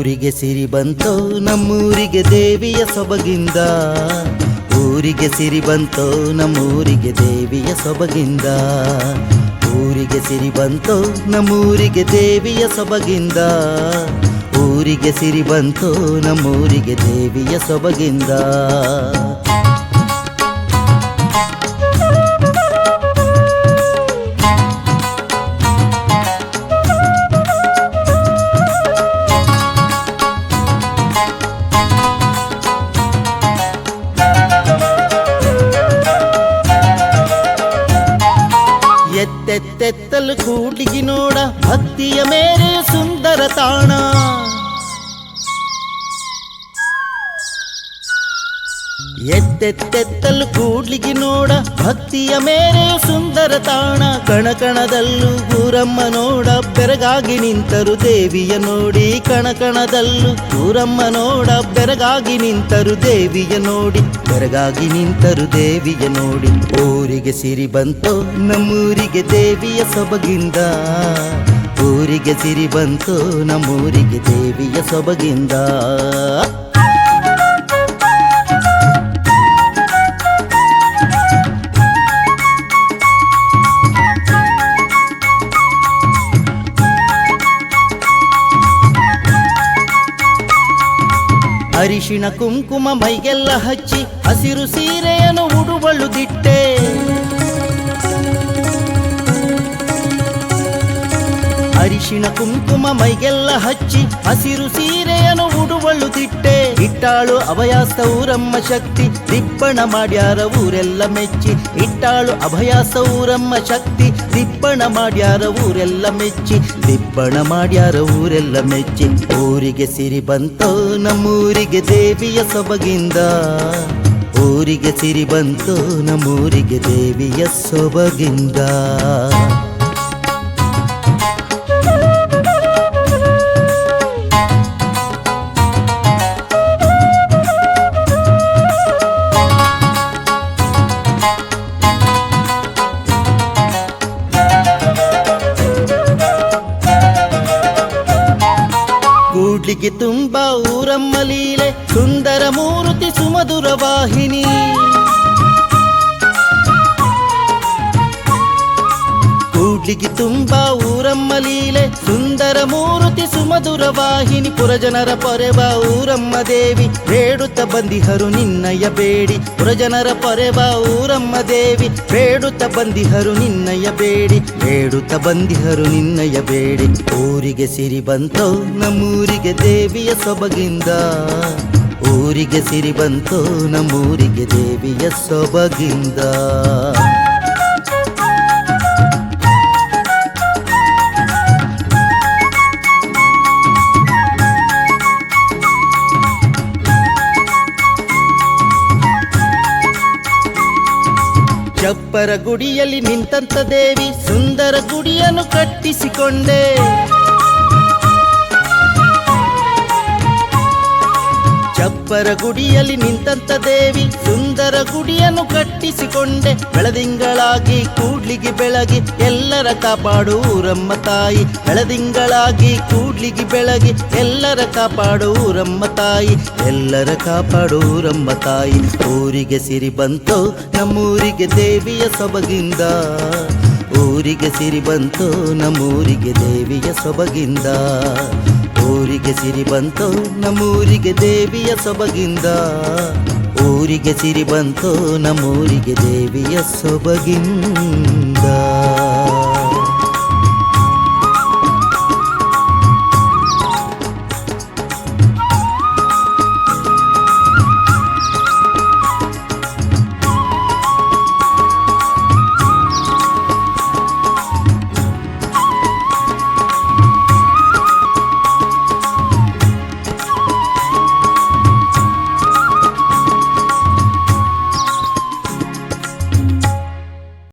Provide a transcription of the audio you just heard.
ಊರಿಗೆ ಸಿರಿ ಬಂತೋ, ನಮ್ಮೂರಿಗೆ ದೇವಿಯ ಸೊಬಗಿಂದ. ಊರಿಗೆ ಸಿರಿ ಬಂತೋ, ನಮ್ಮೂರಿಗೆ ದೇವಿಯ ಸೊಬಗಿಂದ. ಊರಿಗೆ ಸಿರಿ ಬಂತೋ, ನಮ್ಮೂರಿಗೆ ದೇವಿಯ ಸೊಬಗಿಂದ. ಊರಿಗೆ ಸಿರಿ ಬಂತೋ, ನಮ್ಮೂರಿಗೆ ದೇವಿಯ ಸೊಬಗಿಂದ. ಎತ್ತೆತ್ತೆತ್ತಲು ಕೂಡ್ಲಿಗಿ ನೋಡ ಭಕ್ತಿಯ ಮೇರೆ ಸುಂದರ ತಾಣ ಎತ್ತೆತ್ತೆತ್ತಲು ಕೂಡ್ಲಿಗೆ ನೋಡ, ಭಕ್ತಿಯ ಮೇರೆ ಸುಂದರ ತಾಣ, ಕಣಕಣದಲ್ಲೂ ಗೂರಮ್ಮ ನೋಡ, ಬೆರಗಾಗಿ ನಿಂತರು ದೇವಿಯ ನೋಡಿ, ಕಣಕಣದಲ್ಲೂ ಊರಮ್ಮ ನೋಡ, ಬೆರಗಾಗಿ ನಿಂತರು ದೇವಿಯ ನೋಡಿ, ಬೆರಗಾಗಿ ನಿಂತರು ದೇವಿಯ ನೋಡಿ, ಊರಿಗೆ ಸಿರಿ ಬಂತೋ ನಮ್ಮೂರಿಗೆ ದೇವಿಯ ಸೊಬಗಿಂದ, ಊರಿಗೆ ಸಿರಿ ಬಂತು ನಮ್ಮೂರಿಗೆ ದೇವಿಯ ಸೊಬಗಿಂದ. ಅರಿಶಿಣ ಕುಂಕುಮ ಮೈಗೆಲ್ಲ ಹಚ್ಚಿ ಹಸಿರು ಸೀರೆಯನ್ನು ಉಡುವಳು ದಿಟ್ಟೆ. ಅರಿಶಿಣ ಕುಂಕುಮ ಮೈಗೆಲ್ಲ ಹಚ್ಚಿ, ಹಸಿರು ಸೀರೆಯನ್ನು ಉಡುವಳು ತಿಟ್ಟೆ. ಇಟ್ಟಾಳು ಅಭಯಾಸ ಊರಮ್ಮ ಶಕ್ತಿ, ದಿಪ್ಪಣ ಮಾಡ್ಯಾರ ಊರೆಲ್ಲ ಮೆಚ್ಚಿ. ಇಟ್ಟಾಳು ಅಭಯಾಸ ಊರಮ್ಮ ಶಕ್ತಿ, ದಿಪ್ಪಣ ಮಾಡ್ಯಾರ ಊರೆಲ್ಲ ಮೆಚ್ಚಿ. ದಿಪ್ಪಣ ಮಾಡ್ಯಾರ ಊರೆಲ್ಲ ಮೆಚ್ಚಿ. ಊರಿಗೆ ಸಿರಿ ಬಂತೋ ನಮ್ಮೂರಿಗೆ ದೇವಿಯ ಸೊಬಗಿಂದ. ಊರಿಗೆ ಸಿರಿ ಬಂತೋ ನಮ್ಮೂರಿಗೆ ದೇವಿಯ ಸೊಬಗಿಂದ. ಕೂಡ್ಲಿಗೆ ತುಂಬಾ ಊರಮ್ಮ ಲೀಲೆ ಸುಂದರ ಮೂರುತಿ ಸುಮಧುರ ವಾಹಿನಿ ಕೂಡ್ಲಿಗೆ ತುಂಬಾ ಊರಮ್ಮ ಲೀಲೆ, ಸುಂದರ ಮೂರುತಿ ಸುಮಧುರ ವಾಹಿನಿ, ಪುರಜನರ ಪೊರೆವ ಊರಮ್ಮ ದೇವಿ, ಬೇಡುತ್ತ ಬಂದಿಹರು ನಿನ್ನಯ ಬೇಡಿ, ಪುರಜನರ ಪೊರೆವ ಊರಮ್ಮ ದೇವಿ, ಬೇಡುತ್ತ ಬಂದಿಹರು ನಿನ್ನಯ ಬೇಡಿ, ಬೇಡುತ್ತ ಬಂದಿಹರು ನಿನ್ನಯ ಬೇಡಿ, ಊರಿಗೆ ಸಿರಿ ಬಂತೋ ನಮ್ಮೂರಿಗೆ ದೇವಿಯ ಸೊಬಗಿಂದ, ಊರಿಗೆ ಸಿರಿ ಬಂತೋ ನಮ್ಮೂರಿಗೆ ದೇವಿಯ ಸೊಬಗಿಂದ. ಚಪ್ಪರ ಗುಡಿಯಲ್ಲಿ ನಿಂತಂತ ದೇವಿ ಸುಂದರ ಗುಡಿಯನ್ನು ಕಟ್ಟಿಸಿಕೊಂಡೆ. ಚಪ್ಪರ ಗುಡಿಯಲ್ಲಿ ನಿಂತಂತ ದೇವಿ ಸುಂದರ ಗುಡಿಯನ್ನು ಕಟ್ಟಿಸಿಕೊಂಡೆ. ಬೆಳದಿಂಗಳಾಗಿ ಕೂಡ್ಲಿಗೆ ಬೆಳಗಿ ಎಲ್ಲರ ಕಾಪಾಡು ಊರಮ್ಮ ತಾಯಿ. ಬೆಳದಿಂಗಳಾಗಿ ಕೂಡ್ಲಿಗಿ ಬೆಳಗಿ ಎಲ್ಲರ ಕಾಪಾಡು ಊರಮ್ಮ ತಾಯಿ. ಎಲ್ಲರ ಕಾಪಾಡು ಊರಮ್ಮ ತಾಯಿ. ಊರಿಗೆ ಸಿರಿ ಬಂತು ನಮ್ಮೂರಿಗೆ ದೇವಿಯ ಸೊಬಗಿಂದ. ಊರಿಗೆ ಸಿರಿ ಬಂತು ನಮ್ಮೂರಿಗೆ ದೇವಿಯ ಸೊಬಗಿಂದ. ಊರಿಗೆ ಸಿರಿ ಬಂತು ನಮ್ಮೂರಿಗೆ ದೇವಿಯ ಸೊಬಗಿಂದ. ಊರಿಗೆ ಸಿರಿ ಬಂತು ನಮ್ಮೂರಿಗೆ ದೇವಿಯ ಸೊಬಗಿಂದ.